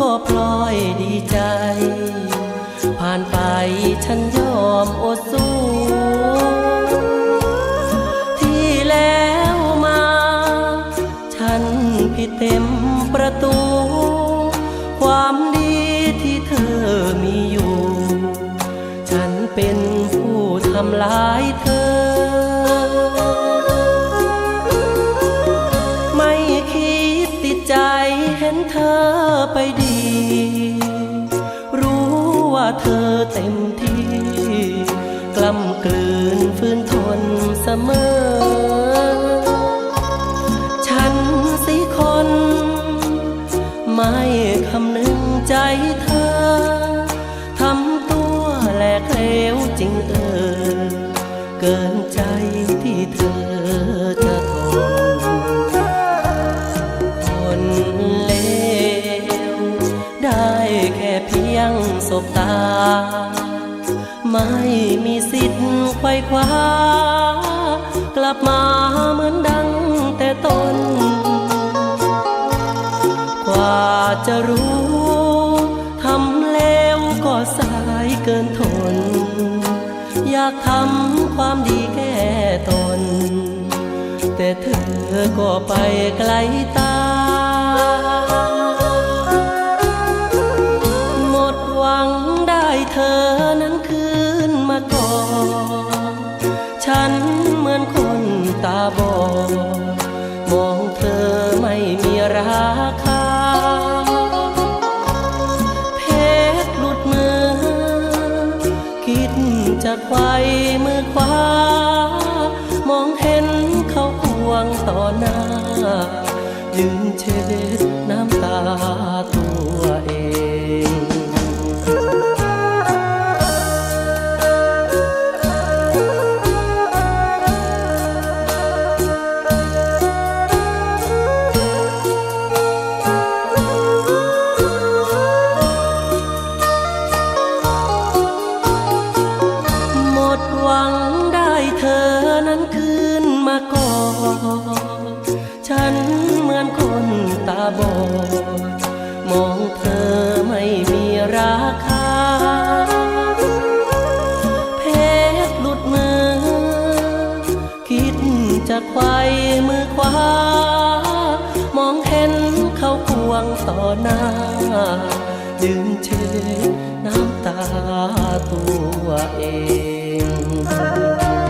ก็พลอยดีใจ ผ่านไปฉันยอมอดสู้ ที่แล้วมา ฉันผิดเต็มประตู ความดีที่เธอมีอยู่ ฉันเป็นผู้ทำลายเธอ ห็นเธอไปดี รู้ว่าเธอเต็มที่ กล้ำกลืนฝืนทนเสมอ ฉันสิคน ไม่คำนึงใจเธอ ทำตัวแหลกเลวจริงเออ เกินใจ ยังสบตา ไม่มีสิทธิ์ไขว้คว้ากลับมาเหมือนดังแต่ต้น กว่าจะรู้ทำแล้วก็สายเกินทน อยากทำความดีแก้ตน แต่เธอก็ไปไกลตา บอดมองเธอไม่มีราคา เพชรหลุดมือ คิดจะไขว้มือขวามองเห็นเขาควงต่อหน้ายืนเช็ดน้ำตาตัว บอดมองเธอไม่มีราคา เพชรหลุดมือ คิดจะไขว้มือขวามองเห็นเขาควงต่อหน้ายืนเช็ดน้ำตาตัวเอง